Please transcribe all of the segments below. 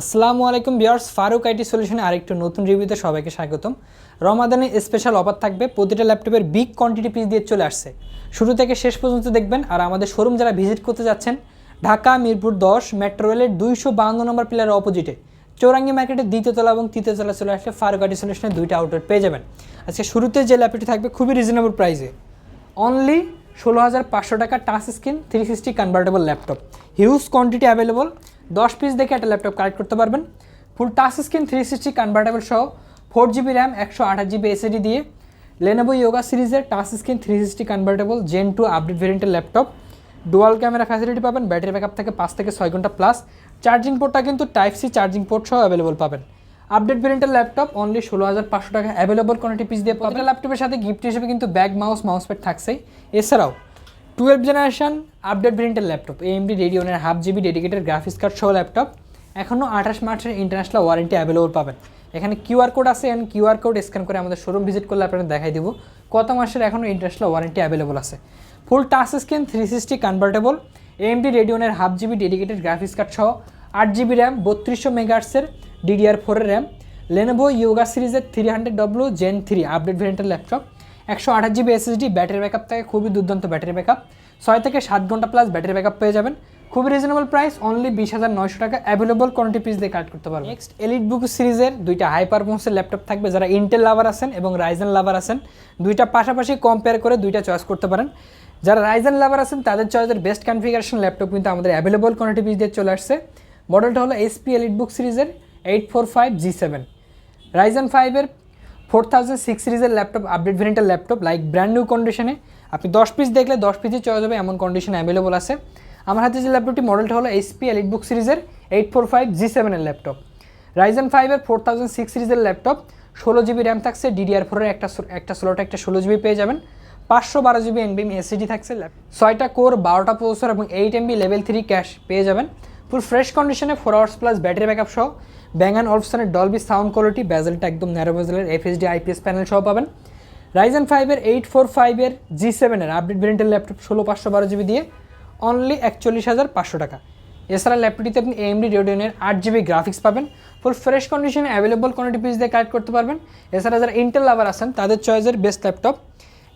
আসসালামু আলাইকুম বিয়ার্স ফারুক আইটি সলিউশনে আরেকটু নতুন রিভিউতে সবাইকে স্বাগতম। রমাদানে স্পেশাল অফার থাকবে, প্রতিটা ল্যাপটপের বিগ কোয়ান্টিটি পিস দিয়ে চলে আসছে। শুরু থেকে শেষ পর্যন্ত দেখবেন, আর আমাদের শোরুম যারা ভিজিট করতে যাচ্ছেন, ঢাকা, মিরপুর দশ মেট্রো রেলের দুইশো বাহান্ন নম্বর পিলারের অপোজিটে চৌরাঙ্গি মার্কেটের দ্বিতীয়তলা এবং তৃতীয় তলা চলে আসলে ফারুক আইটি সলিউশনের দুইটা আউটলেট পেয়ে যাবেন। আজকে শুরুতে যে ল্যাপটপটি থাকবে, খুবই রিজনেবল প্রাইসে অনলি ষোলো হাজার পাঁচশো টাকা touch screen three sixty convertible laptop huge quantity available দশ পিস দেখে একটা ল্যাপটপ কালেক্ট করতে পারবেন। Full touch screen three sixty convertible সহ ফোর জিবি র্যাম একশো আঠাশ জিবি এসএডি দিয়ে। লেনোভো ইয়োগা সিরিজের touch screen three sixty convertible gen two update ভেরিয়েন্টের ল্যাপটপ ডুয়াল ক্যামেরা ফ্যাসিলিটি পাবেন ব্যাটারি ব্যাকআপ থেকে পাঁচ থেকে ছয় ঘণ্টা প্লাস চার্জিং পোর্টটা কিন্তু টাইপ সি চার্জিং পোর্ট সহ অ্যাভেলেবল পাবেন। আপডেট ভেরিয়েন্টের ল্যাপটপ অনলি ষোলো হাজার পাঁচশো টাকা অ্যাভেলেবল কোয়ান্টিটি পিস দিয়ে পাবেন। ল্যাপটপের সাথে গিফট হিসেবে কিন্তু ব্যাগ মাউস মাউস প্যাড থাকছেই। এছাড়াও টুয়েলভ জেনারেশন আপডেট ভেরিয়েন্টের laptop AMD রেডিওনের half GB dedicated graphics card সহ ল্যাপটপ, এখনও আঠাশ মার্চের ইন্টারন্যাশনাল ওয়ারেন্টি অ্যাভেলেবল পাবেন। এখানে কিউআর কোড আছে অ্যান্ড কিউআর কোড স্ক্যান করে আমাদের শোরুম ভিজিট করলে আপনাদের দেখাই দিব কত মাসের এখনও ইন্টারন্যাশনাল ওয়ারেন্টি অ্যাভেলেবল আছে। Full touch screen three sixty convertible AMD রেডিওনের half GB dedicated graphics card সহ আট জিবি র্যাম বত্রিশশো মেগার্সের ডিডিআর ফোরের র্যাম লেনোভো ইয়োগা সিরিজের three hundred W gen three update ভেরিয়েন্টের ল্যাপটপ একশো আঠাশ জিবি এসএসডি ব্যাটারি ব্যাকআপ থাকে খুবই দুর্দান্ত ব্যাটারি ব্যাকআপ। ছয় থেকে সাত ঘণ্টা প্লাস ব্যাটারি ব্যাকআপ পেয়ে যাবেন। খুবই রিজনেবল প্রাইস অনলি বিশ হাজার নয়শো টাকা। অ্যাভেলেবল কোয়ান্টি পিস দিয়ে কালেক্ট করতে পারবেন। নেক্সট এলিট বুক সিরিজের দুইটা হাই পারফরমেন্সের ল্যাপটপ থাকবে। যারা ইন্টেল লাভার আছেন এবং রাইজেন লাভার আছেন, দুইটা পাশাপাশি কম্পেয়ার করে দুইটা চয়েস করতে পারেন। যারা রাইজেন লাভার আছেন, তাদের চয়েসের বেস্ট কনফিগারেশন ল্যাপটপ কিন্তু আমাদের অ্যাভেলেবল কোয়ান্টি পিস দিয়ে চলে আসছে। মডেলটা হলো এসপি এলিট বুক সিরিজের eight four five G seven Ryzen ফাইভের ফোর থাউজেন্ড সিক্স সিরিজের ল্যাপটপ আপডেট ভেরিয়েন্টের ল্যাপটপ লাইক ব্র্যান্ড নিউ কন্ডিশনে আপনি দশ পিস দেখলে দশ পিসই চয়েস হবে এমন কন্ডিশন অ্যাভেলেবল আছে। আমার হাতে যে ল্যাপটপটি মডেলটা হলো এইচপি এলিট বুক সিরিজের এইট ফোর ফাইভ জি সেভেনের ল্যাপটপ রাইজেন ফাইভের ফোর থাউজেন্ড সিক্স সিরিজের ল্যাপটপ ষোলো জিবি র্যাম থাকছে ডিডিআর ফোরের একটা একটা ষোলোটা একটা ষোলো জিবি পেয়ে যাবেন। পাঁচশো বারো জিবি এনবিএম এসিডি থাকছে ছয়টা কোর বারোটা প্রসেসর এবং eight MB level three cache পেয়ে যাবেন। ফুল ফ্রেশ কন্ডিশনে four hours plus battery backup সহ ব্যাং অ্যান্ড অলফসনের ডলবি সাউন্ড কোয়ালিটি ব্যাজেলটা একদম ন্যারো বেজেলের এফএসডি আইপিএস প্যানেল সহ পাবেন। রাইজেন ফাইভের এইট ফোর ফাইভের জি সেভেনের আপডেট ভেরিয়েন্টের ল্যাপটপ ষোলো, পাঁচশো, বারো জিবি দিয়ে অনলি একচল্লিশ হাজার পাঁচশো টাকা। এছাড়া ল্যাপটপটিতে আপনি এমডি রেডিওনের আট জিবি গ্রাফিক্স পাবেন। ফুল ফ্রেশ কন্ডিশনে অ্যাভেলেবল কোয়ান্টিটি পিস দিয়ে কালেক্ট করতে পারবেন। এছাড়া যারা ইন্টেল লাভার আছেন, তাদের চয়েসের best laptop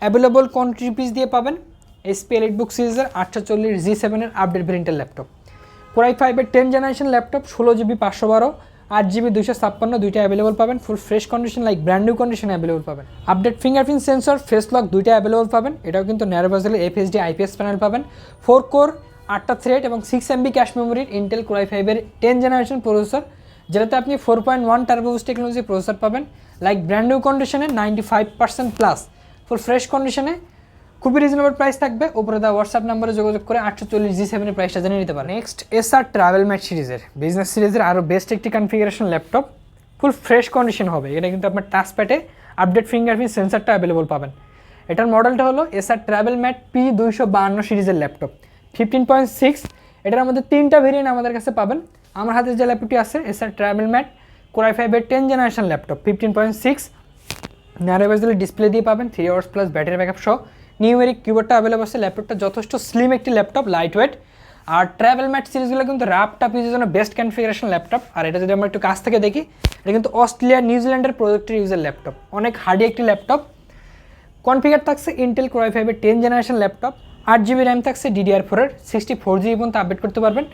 available quantity piece দিয়ে পাবেন এসপি এলিট বুক সিরিজের আটশো চল্লিশ জি সেভেনের আপডেট ভেরিয়েন্টের ল্যাপটপ কোরাই ফাইভের টেন জেনারেশন ল্যাপটপ ষোলো জিবি পাঁচশো বারো, আট জিবি দুশো ছাপ্পান্ন, দুইটা অ্যাভেলেবল পাবেন full fresh condition like brand new condition available পাবেন। Update fingerprint sensor face lock দুইটা অ্যাভেলেবল পাবেন, এটাও কিন্তু ন্যারো বাজেলের এফএসডি আইপিএস প্যানেল পাবেন। ফোর কোর আটটা থ্রেড এবং সিক্স এমবি ক্যাশ মেমোরির ইন্টেল কোরাই ফাইভের টেন জেনারেশন প্রসেসর যেটাতে আপনি four point one turbos technology processor পাবেন। লাইক ব্র্যান্ড নিউ কন্ডিশনে ninety five percent plus full fresh কন্ডিশনে খুবই রিজনেবল প্রাইস থাকবে। উপরে দেওয়া হোয়াটসঅ্যাপ নাম্বারে যোগাযোগ করে আটশো চল্লিশ জি সেভেনের প্রাইসটা জেনে নিতে পারেন। নেক্সট এস আর ট্রাভেল ম্যাট সিরিজের বিজনেস সিরিজের আরও বেস্ট একটি configuration laptop full fresh condition হবে। এটা কিন্তু আপনার টাচ প্যাটে আপডেট ফিঙ্গারপ্রিন্ট সেন্সারটা অ্যাভেলেবল পাবেন। এটার মডেলটা হলো এস আর ট্রাভেল ম্যাট পি দুইশো বাহান্ন সিরিজের ল্যাপটপ ফিফটিন পয়েন্ট সিক্স এটার মধ্যে তিনটা ভেরিয়েন্ট আমাদের কাছে পাবেন। আমার হাতে যে ল্যাপটপটি আছে S R TravelMate core i ফাইভের ten generation laptop fifteen point six narrow display দিয়ে পাবেন three hours plus battery backup সহ। নিউমেরিক কিবোর্ডটা অ্যাভেলেবল আছে ল্যাপটপটা যথেষ্ট স্লিম একটি ল্যাপটপ লাইট ওয়েট আর ট্রাভেল ম্যাট সিরিজগুলো কিন্তু র্যাপটপ ইউজের জন্য বেস্ট কনফিগারেশন ল্যাপটপ আর এটা যদি আমরা একটু কাছ থেকে দেখি, এটা কিন্তু অস্ট্রেলিয়া নিউজিল্যান্ডের প্রজেক্টের ইউজের ল্যাপটপ অনেক হার্ডি একটি ল্যাপটপ কনফিগার থাকছে ইন্টেল কোরাই ফাইভের টেন জেনারেশন ল্যাপটপ আট জিবি র্যাম থাকছে ডিডিআর ফোরের সিক্সটি ফোর জিবি পর্যন্ত আপডেট করতে পারবেন।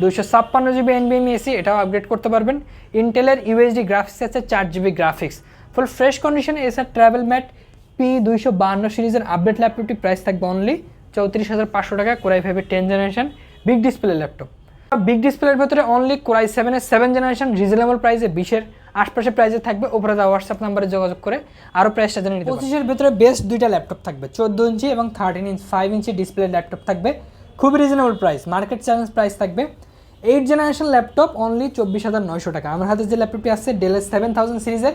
দুইশো ছাপ্পান্ন জিবি এনবিএমই এসি এটাও আপডেট করতে পারবেন। ইন্টেলের ইউএসডি গ্রাফিক্স আছে, চার জিবি গ্রাফিক্স ফুল ফ্রেশ কন্ডিশনে এসে ট্রাভেল ম্যাট পি দুইশো বাহান্ন সিরিজের আপডেট ল্যাপটপটি প্রাইস থাকবে অনলি চৌত্রিশ হাজার পাঁচশো টাকা কোরাই ফাইভের ten generation big display laptop big ডিসপ্লের ভেতরে অনলি কোরাই সেভেনের সেভেন জেনারেশন রিজনেবল প্রাইসে বিশের আশপাশে প্রাইসে থাকবে। ওপরে দেওয়া হোয়াটসঅ্যাপ নাম্বারে যোগাযোগ করে আরও প্রাইসটা জেনে নিতে পঁচিশের ভেতরে বেস্ট দুইটা ল্যাপটপ থাকবে, চোদ্দ ইঞ্চি এবং থার্টিন ইঞ্চ ফাইভ ইঞ্চি ডিসপ্লে ল্যাপটপ থাকবে। খুবই reasonable price market challenge price থাকবে। এইট জেনারেশন ল্যাপটপ অনলি চব্বিশ হাজার নয়শো টাকা। আমার হাতে যে ল্যাপটপটি আছে ডেলের সেভেন থাউজেন্ড সিরিজের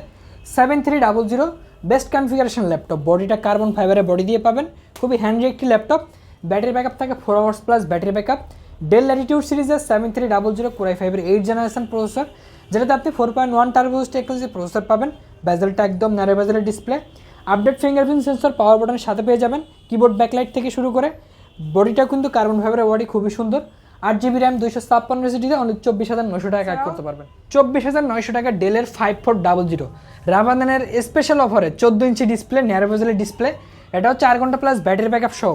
seven three double zero best configuration laptop. বডিটা কার্বন ফাইবারের বডি দিয়ে পাবেন। খুবই হ্যান্ডি একটি ল্যাপটপ। ব্যাটারি ব্যাকআপ থাকে four hours plus battery backup. Dell Latitude সিরিজের seven three double zero core i ফাইভের এইট জেনারেশন প্রসেসর যেটাতে আপনি four point one turbos technology processor পাবেন। ব্যাজেলটা একদম narrow ব্যাজেলের display update fingerprint sensor power বাটনের সাথে পেয়ে যাবেন। কিবোর্ড ব্যাকলাইট থেকে শুরু করে। বডিটা কিন্তু কার্বন ফাইবারের বডি খুবই সুন্দর। আট জিবি র্যাম দুইশো ছাপ্পান্ন এসিডিতে অনেক চব্বিশ হাজার নয়শো টাকা কাট করতে পারবেন। চব্বিশ হাজার নয়শো টাকা ডেলের ফাইভ ফোর ডাবল জিরো। রামাদানের স্পেশাল অফারে চোদ্দ ইঞ্চি ডিসপ্লে ন্যারোভেজেলের ডিসপ্লে এটাও চার ঘণ্টা প্লাস ব্যাটারি ব্যাকআপ সহ।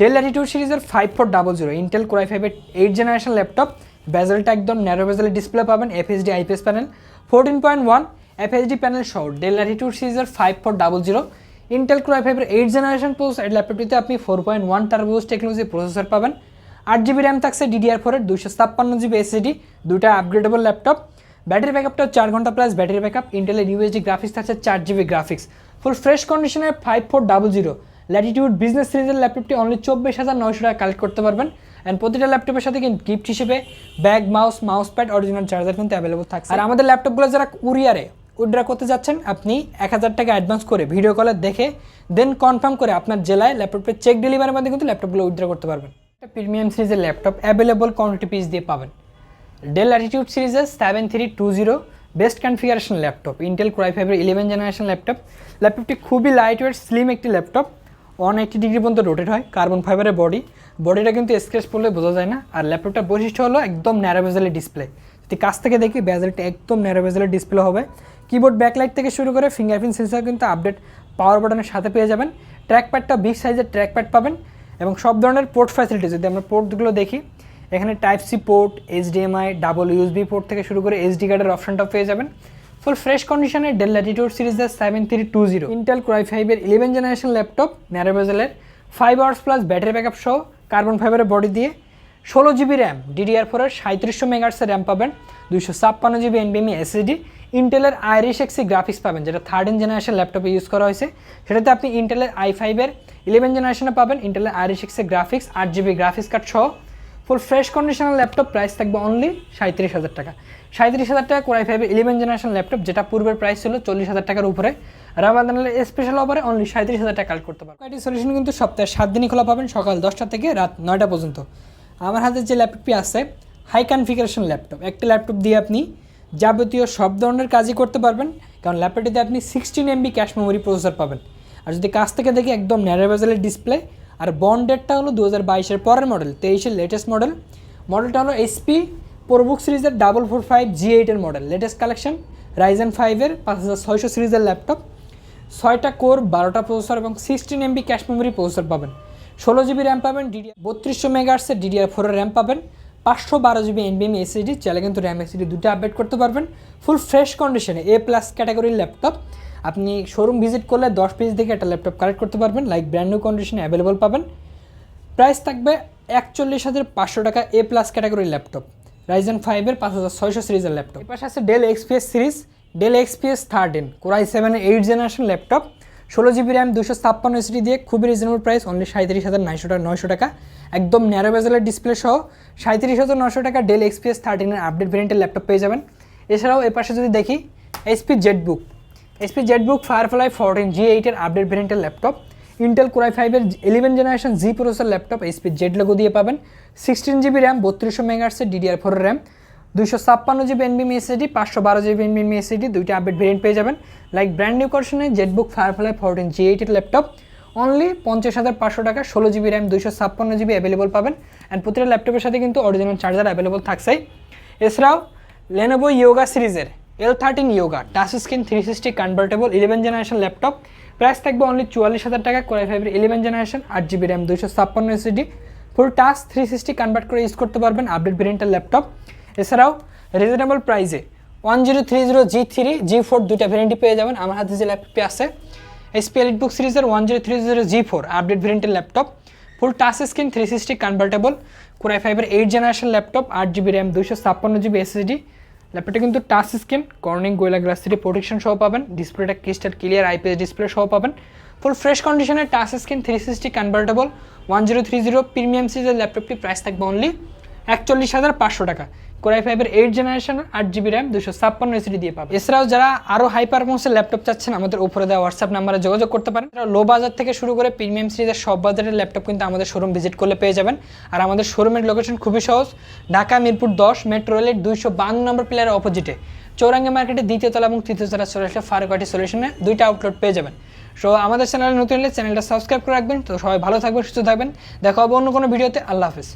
ডেল অ্যাটিটিউড সিরিজের five four double zero Intel core i ফাইভের এইট জেনারেশন ল্যাপটপ বেজেলটা একদম ন্যারো বেজেলের ডিসপ্লে পাবেন FHD IPS panel fourteen point one FHD panel সহ। ডেল অ্যাটিটিউড সিরিজের five four double zero Intel core i ফাইভের eight generation প্রোস ল্যাপটপটিতে আপনি four point one turbos technology processor পাবেন আট জিবি র্যাম থাকছে ডিডিআর ফোরের দুশো ছাপ্পান্ন জিবি এসএসডি দুটা আপগ্রেডেবল ল্যাপটপ ব্যাটারি ব্যাকআপটাও চার ঘণ্টা প্লাস ব্যাটারি ব্যাকআপ ইন্টেলের ইউএসডি গ্রাফিক্স থাকছে চার জিবি গ্রাফিক্স ফুল ফ্রেশ কন্ডিশনের five four double zero Latitude business সিরিজের ল্যাপটপটি অনলি চব্বিশ হাজার নয়শো টাকা কালেক্ট করতে পারবেন। অ্যান্ড প্রতিটা ল্যাপটপের সাথে কিন্তু গিফট হিসেবে bag mouse mouse pad original charger কিন্তু অ্যাভেলেবল থাকছে। আর আমাদের ল্যাপটপগুলো যারা কুরিয়ারে উইড্রা করতে যাচ্ছেন, আপনি এক হাজার টাকা অ্যাডভান্স করে ভিডিও কলে দেখে দেন কনফার্ম করে আপনার জেলায় ল্যাপটপের চেক ডেলিভারির মধ্যে কিন্তু ল্যাপটপগুলো উইড্রা করতে পারবেন। প্রিমিয়াম সিরিজের ল্যাপটপ অ্যাভেলেবল কোয়ান্টিটি পিস দিয়ে পাবেন। ডেল অ্যাটিটিউড সিরিজের seven three two zero best configuration laptop Intel core i ফাইভের ইলেভেন জেনারেশন ল্যাপটপ। ল্যাপটপটি খুবই লাইট ওয়েট স্লিম একটি ল্যাপটপ ওয়ান এইটি ডিগ্রি পর্যন্ত রোটেট হয় কার্বন ফাইবারের বডি বডিটা কিন্তু স্ক্রেচ পড়লে বোঝা যায় না, আর ল্যাপটপটার বৈশিষ্ট্য হলো একদম ন্যারো বেজেলের ডিসপ্লে যদি কাছ থেকে দেখি বেজেলটা একদম ন্যারো বেজেলের ডিসপ্লে হবে। কিবোর্ড ব্যাকলাইট থেকে শুরু করে ফিঙ্গারপ্রিন্ট সেন্সর কিন্তু আপডেট পাওয়ার বাটনের সাথে পেয়ে যাবেন। ট্র্যাকপ্যাডটা বিগ সাইজের ট্র্যাকপ্যাড পাবেন। এবং সব ধরনের পোর্ট ফ্যাসিলিটি যদি আমরা পোর্টগুলো দেখি, এখানে type C port HDMI double USB port থেকে শুরু করে এইচডি কার্ডের অপশনটাও পেয়ে যাবেন। ফুল ফ্রেশ কন্ডিশনে ডেল ল্যাটিটিউড সিরিজের seven three two zero Intel core i ফাইভের eleven generation laptop ন্যারোবেজেলের five hours plus battery backup সহ কার্বন ফাইবারের বডি দিয়ে ষোলো জিবি র্যাম ডিডিআর ফোরের সাঁত্রিশশো মেগার্সের র্যাম পাবেন, দুইশো ছাপ্পান্ন জিবি এনবিএমই এসএসডি ইন্টেলের আইরিশ এক্সি গ্রাফিক্স পাবেন, যেটা থার্ড জেনারেশন ল্যাপটপে ইউজ করা হয়েছে। সেটাতে আপনি ইন্টেলের আই ফাইভের ইলেভেন জেনারেশনে পাবেন ইন্টেলের আইরিশ এক্সের গ্রাফিক্স আট জিবি গ্রাফিক্স কার্ড সহ। Full fresh conditional laptop price থাকবে অনলি সাঁত্রিশ হাজার টাকা। সাঁত্রিশ হাজার টাকা কোরাই ফাইভের ইলেভেন জেনারেশন ল্যাপটপ যেটা পূর্বের প্রাইস ছিল চল্লিশ হাজার টাকার উপরে। রামাদানের স্পেশাল অফারে অনলি সাঁত্রিশ হাজার টাকা কালেক্ট করতে পারবেন। আইটি সলিউশন কিন্তু সপ্তাহে সাত দিনই খোলা পাবেন, সকাল দশটা থেকে রাত নয়টা পর্যন্ত। আমার হাতে যে ল্যাপটপটি আছে হাই কনফিগারেশন ল্যাপটপ একটা ল্যাপটপ দিয়ে আপনি যাবতীয় সব ধরনের কাজই করতে পারবেন, কারণ ল্যাপটপটিতে আপনি sixteen MB cache memory processor পাবেন। আর যদি কাছ থেকে দেখি, একদম ন্যারোভেজেলের ডিসপ্লে আর বন্ডেডটা হলো দু হাজার বাইশের পরের মডেল তেইশের লেটেস্ট মডেল মডেলটা হলো এইচপি প্রোবুক সিরিজের ডাবল ফোর ফাইভ জি এইটের মডেল লেটেস্ট কালেকশন রাইজেন ফাইভের পাঁচ হাজার ছয়শো সিরিজের ল্যাপটপ ছয়টা কোর বারোটা প্রসেসর এবং sixteen MB cache memory processor পাবেন। ষোলো জিবি র্যাম পাবেন ডিডিআর বত্রিশশো মেগার্সের ডিডিআর ফোরের র্যাম পাবেন। পাঁচশো বারো জিবি এনবিএম এসএসডি চাইলে কিন্তু র্যাম এসএসডি দুটো আপডেট করতে পারবেন। ফুল ফ্রেশ কন্ডিশনে এ প্লাস ক্যাটাগরির ল্যাপটপ আপনি শোরুম ভিজিট করলে দশ পিস থেকে একটা ল্যাপটপ কালেক্ট করতে পারবেন লাইক ব্র্যান্ড নিউ কন্ডিশনে অ্যাভেলেবল পাবেন। প্রাইস থাকবে একচল্লিশ হাজার পাঁচশো টাকা এ প্লাস ক্যাটাগরির ল্যাপটপ রাইজেন ফাইভের পাঁচ হাজার ছয়শো সিরিজের ল্যাপটপ এর পাশে আছে Dell XPS series Dell XPS thirteen core i seven eight generation laptop ষোলো জিবি র্যাম দুশো ছাপ্পান্ন এসডি দিয়ে খুবই রিজনেবল প্রাইস অনলি সাঁত্রিশ হাজার নয়শো টাকা নয়শো টাকা। একদম ন্যারো বেজেলের ডিসপ্লে সহ সাঁত্রিশ হাজার নশো টাকা ডেল এক্সপিএস থার্টিনের আপডেট ভেরিয়েন্টের ল্যাপটপ পেয়ে যাবেন। এছাড়াও এর পাশে যদি দেখি HP ZBook HP ZBook Firefly fourteen G এইটের আপডেট ভেরিয়েন্টের ল্যাপটপ ইন্টেল কোরাই ফাইভের eleven generation G processor laptop HP Z logo দিয়ে পাবেন। সিক্সটিন জিবি র্যাম বত্রিশশো মেগার্সের ডিডিআর ফোর র্যাম দুইশো ছাপ্পান্ন জিবি এনবিএম এসএসডি পাঁচশো বারো জিবি এনবিএম এসএসডি দুইটা আপডেট ভেরিয়েন্ট পেয়ে যাবেন। লাইক ব্র্যান্ড নিউ কর্শনে জেটবুক ফায়ারফ্লাই ফোরটিন জি এইটের ল্যাপটপ অনলি পঞ্চাশ হাজার পাঁচশো টাকা, ষোলো জিবি র্যাম দুইশো ছাপ্পান্ন জিবি অ্যাভেলেবল পাবেন। অ্যান্ড প্রতিটা ল্যাপটপের সাথে কিন্তু অরিজিনাল চার্জার অ্যাভেলেবল থাকছেই এছাড়াও লেনোভো ইয়োগা সিরিজের L thirteen Yoga touch screen three sixty convertible eleven generation laptop price থাকবে অনলি চুয়াল্লিশ হাজার টাকা কোরাই ফাইভের ইলেভেন জেনারেশন আট জিবি র্যাম দুইশো ছাপ্পান্ন SSD full touch three sixty convert করে ইউজ করতে পারবেন আপডেট ভেরিয়েন্টের ল্যাপটপ এছাড়াও রিজনেবল প্রাইসে one zero three zero G three G four দুইটা ভেরিয়েন্টই পেয়ে যাবেন। আমার হাতে যে ল্যাপটপটি আছে এসপি এলিট বুক সিরিজের one zero three zero G four update ভেরিয়েন্টের laptop full touch screen three sixty convertible core i ফাইভের এইট জেনারেশন ল্যাপটপ আট জিবি র্যাম দুইশো ছাপ্পান্ন জিবি এসএসডি ল্যাপটপটা কিন্তু touch screen Corning Gorilla glass three protection সহ পাবেন ডিসপ্লেটা ক্রিস্টাল ক্লিয়ার আইপিএস ডিসপ্লে সহ পাবেন। ফুল ফ্রেশ কন্ডিশনের touch screen three sixty convertible one zero three zero premium সিরিজের ল্যাপটপটি প্রাইস থাকবে অনলি একচল্লিশ হাজার পাঁচশো টাকা। কোরাই ফাইভের এইট জেনারেশন আট জিবি র্যাম দুশো ছাপ্পান্ন এসিডি দিয়ে পাবেন। এছাড়াও যারা আরও হাই পারফরমেন্সের ল্যাপটপ চাচ্ছেন, আমাদের উপরে দেওয়া হোয়াটসঅ্যাপ নাম্বারে যোগাযোগ করতে পারেন। লো বাজার থেকে শুরু করে প্রিমিয়াম সিরিজের সব বাজারের ল্যাপটপ কিন্তু আমাদের শোরুম ভিজিট করলে পেয়ে যাবেন। আর আমাদের শোরুমের লোকেশন খুবই সহজ। ঢাকা, মিরপুর দশ মেট্রো রেলের দুইশো বান্ন নম্বর প্লেয়ারের অপোজিটে চৌরাঙ্গা মার্কেটে দ্বিতীয় তলা এবং তৃতীয় তলা চলে আসলে ফারুকাটি সলিউশনে দুইটা আউটলেট পেয়ে যাবেন। সো আমাদের চ্যানেলে নতুন হলে চ্যানেলটা সাবস্ক্রাইব করে রাখবেন। তো সবাই ভালো থাকবেন, সুস্থ থাকবেন। দেখা হবে অন্য কোনো ভিডিওতে আল্লাহ হাফিজ।